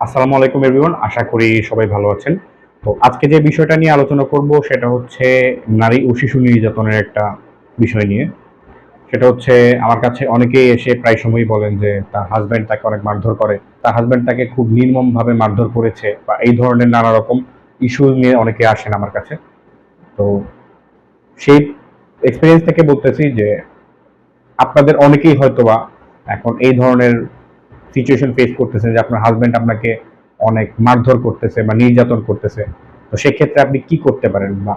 আসসালামু আলাইকুম এভরিওয়ান আশা করি সবাই ভালো আছেন। তো আজকে যে বিষয়টা নিয়ে আলোচনা করব, সেটা হচ্ছে নারী ও শিশু নির্যাতনের একটা বিষয় নিয়ে। সেটা হচ্ছে, আমার কাছে অনেকেই এসে প্রায় সময়ই বলেন যে, তার হাজব্যান্ড তাকে অনেক মারধর করে। তার হাজব্যান্ড তাকে খুব নির্মমভাবে মারধর করেছে বা এই ধরনের নানা রকম ইস্যু নিয়ে অনেকে আসেন আমার কাছে। তো সেই এক্সপিরিয়েন্স থেকে বলতেছি যে, আপনাদের অনেকেই হয়তোবা এখন এই ধরনের সিচুয়েশন ফেস করতেছেন যে আপনার হাজবেন্ড আপনাকে অনেক মারধর করতেছে বা নির্যাতন করতেছে। তো সেক্ষেত্রে আপনি কি করতে পারেন বা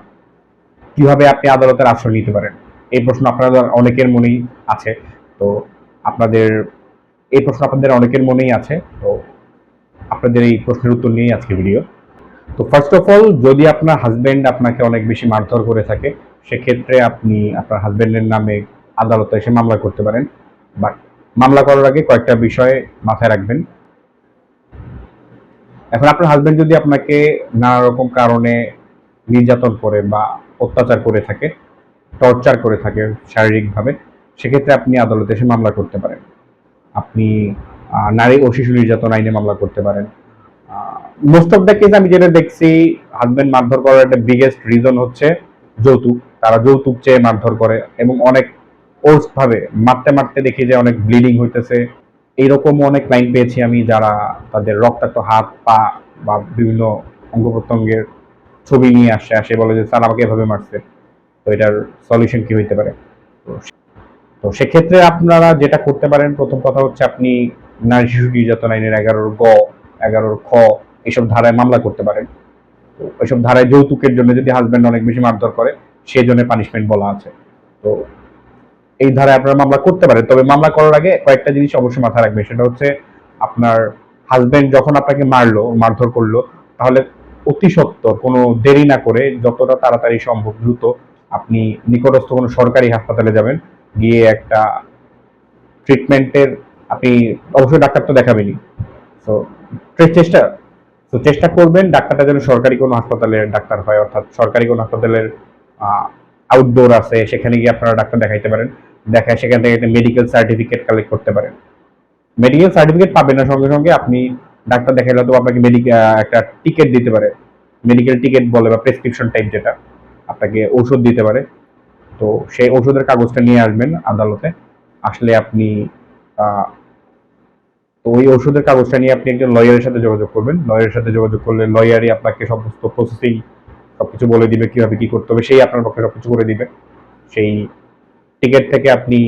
কীভাবে আপনি আদালতের আশ্রয় নিতে পারেন? এই প্রশ্ন আপনাদের অনেকের মনেই আছে। তো আপনাদের, এই প্রশ্ন আপনাদের অনেকের মনেই আছে। তো আপনাদের এই প্রশ্নের উত্তর নিয়েই আজকে ভিডিও তো ফার্স্ট অফ অল যদি আপনার হাজবেন্ড আপনাকে অনেক বেশি মারধর করে থাকে, সেক্ষেত্রে আপনি আপনার হাজবেন্ডের নামে আদালতে এসে মামলা করতে পারেন। বাট মামলা করার আগে কয়েকটা বিষয় মাথায় রাখবেন। এখন আপনার হাজবেন্ড যদি আপনাকে নানা রকম কারণে নির্যাতন করে বা অত্যাচার করে থাকে টর্চার করে থাকে শারীরিকভাবে, সেক্ষেত্রে আপনি আদালতে এসে মামলা করতে পারেন। আপনি নারী ও শিশু নির্যাতন আইনে মামলা করতে পারেন। মোস্ট অফ দ্য কেস আমি যেটা দেখছি হাজবেন্ড মারধর করার একটা বিগেস্ট রিজন হচ্ছে যৌতুক। তারা যৌতুক চেয়ে মারধর করে এবং অনেক ওর্স ভাবে মারতে মারতে দেখি যে অনেক ব্লিডিং হইতেছে। এইরকম অনেক লাইন পেয়েছি আমি যারা তাদের রক্তাক্ত হাত, পা বা বিভিন্ন অঙ্গ প্রত্যঙ্গের ছবি নিয়ে আসে আসে বলে যে, স্যার, আমাকে এভাবে মারছে। তো এটার সলিউশন কি হইতে পারে? তো সেক্ষেত্রে আপনারা যেটা করতে পারেন, প্রথম কথা হচ্ছে আপনি নারী শিশু নির্যাতন আইনের এগারোর গ, এগারোর খ এইসব ধারায় মামলা করতে পারেন। তো এইসব ধারায় যৌতুকের জন্য যদি হাজবেন্ড অনেক বেশি মারধর করে সেই জন্য পানিশমেন্ট বলা আছে। তো এই ধারায় আপনারা মামলা করতে পারেন। তবে মামলা করার আগে কয়েকটা জিনিস অবশ্যই মাথায় রাখবেন। সেটা হচ্ছে আপনার হাজবেন্ড যখন আপনাকে মারলো, মারধর করল, তাহলে অতি সত্বর কোনো দেরি না করে যতটা তাড়াতাড়ি সম্ভব দ্রুত আপনি নিকটস্থ কোনো সরকারি হাসপাতালে যাবেন। গিয়ে একটা ট্রিটমেন্টের আপনি অবশ্যই ডাক্তার তো দেখাবেনই। তো চেষ্টা তো চেষ্টা করবেন ডাক্তারটা যেন সরকারি কোনো হাসপাতালের ডাক্তার হয়। অর্থাৎ সরকারি কোনো হাসপাতালের আউটডোর আছে, সেখানে গিয়ে আপনারা ডাক্তার দেখাইতে পারেন। দেখায় সেখান থেকে একটা মেডিকেল সার্টিফিকেট কালেক্ট করতে পারেন। মেডিকেল সার্টিফিকেট পাবেন না, সঙ্গে সঙ্গে আপনি ডাক্তার দেখাইলে তো আপনাকে মেডিকেল একটা টিকিট দিতে পারে। মেডিকেল টিকিট বলে বা প্রেসক্রিপশন টাইপ যেটা, আপনাকে ঔষধ দিতে পারে। তো সেই ওষুধের কাগজটা নিয়ে আসবেন আদালতে। আসলে আপনি তো ওই ওষুধের কাগজটা নিয়ে আপনি একজন লয়ারের সাথে যোগাযোগ করবেন। লয়ারের সাথে যোগাযোগ করলে লয়ারই আপনাকে সমস্ত প্রসেসিং সবকিছু বলে দিবে, কীভাবে কি করতে হবে, সেই আপনার পক্ষে সবকিছু করে দিবে। সেই টিকিট থেকে আপনি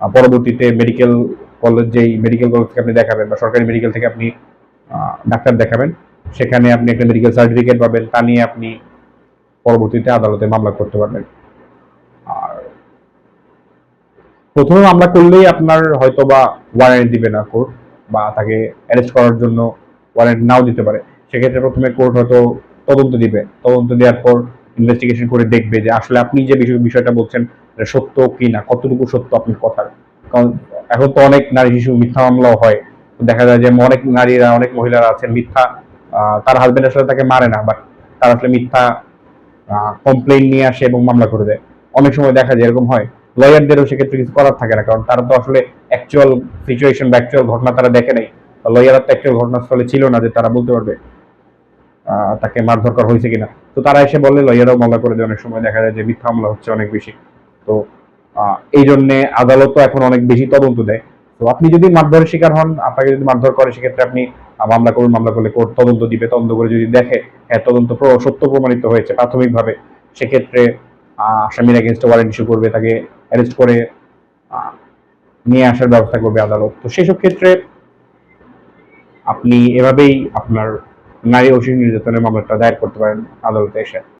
পরবর্তীতে মেডিকেল কলেজ যেই মেডিকেল কলেজ থেকে আপনি দেখাবেন বা সরকারি মেডিকেল থেকে আপনি ডাক্তার দেখাবেন, সেখানে আপনি একটা মেডিকেল সার্টিফিকেট পাবেন, তা নিয়ে আপনি পরবর্তীতে আদালতে মামলা করতে পারবেন। আর প্রথমে মামলা করলেই আপনার হয়তো বা ওয়ারেন্ট দিবে না কোর্ট বা তাকে অ্যারেস্ট করার জন্য ওয়ারেন্ট নাও দিতে পারে। সেক্ষেত্রে প্রথমে কোর্ট হয়তো তদন্ত দিবে। তদন্ত দেওয়ার পর ইনভেস্টিগেশন করে দেখবে যে আসলে আপনি যে বিষয়টা বলছেন সত্য কি না? কতটুকু সত্য আপনার কথার কারণ এখন তো অনেক নারী শিশু মিথ্যা মামলাও হয়। দেখা যায় যে অনেক নারীরা, অনেক মহিলারা আছেন মিথ্যা তার হাজবেন্ড আসলে তাকে মারে না বাট তার আসলে মিথ্যা কমপ্লেইন নিয়ে আসে এবং মামলা করে দেয়। অনেক সময় দেখা যায় এরকম হয়। লয়ারদেরও সেক্ষেত্রে কিছু করার থাকে না, কারণ তারা তো আসলে অ্যাকচুয়াল সিচুয়েশন বা অ্যাকচুয়াল ঘটনা তারা দেখে নাই। লয়াররা তো অ্যাকচুয়াল ঘটনাস্থলে ছিল না যে তারা বলতে পারবে তাকে মারধর করা হয়েছে কিনা। তো তারা এসে বললে লয়াররাও মামলা করে দেয় অনেক সময়। দেখা যায় যে মিথ্যা মামলা হচ্ছে অনেক বেশি। তো এই জন্য আদালতও এখন অনেক বেশি তদন্ত দেয়। তো আপনি যদি মারধরের শিকার হন, আপনাকে যদি মারধর করে, সেক্ষেত্রে আপনি মামলা করুন, মামলা করলে কোর্ট তদন্ত দিবে, তদন্ত করে যদি দেখে হ্যাঁ তদন্ত সত্য প্রমাণিত হয়েছে প্রাথমিকভাবে, সেক্ষেত্রে আসামির এগেনস্টে ওয়ারেন্ট ইস্যু করবে, তাকে অ্যারেস্ট করে নিয়ে আসার ব্যবস্থা করবে আদালত। তো সেসব ক্ষেত্রে আপনি এভাবেই আপনার নারী ও শিশু নির্যাতনের মামলাটা দায়ের করতে পারেন আদালতে এসে।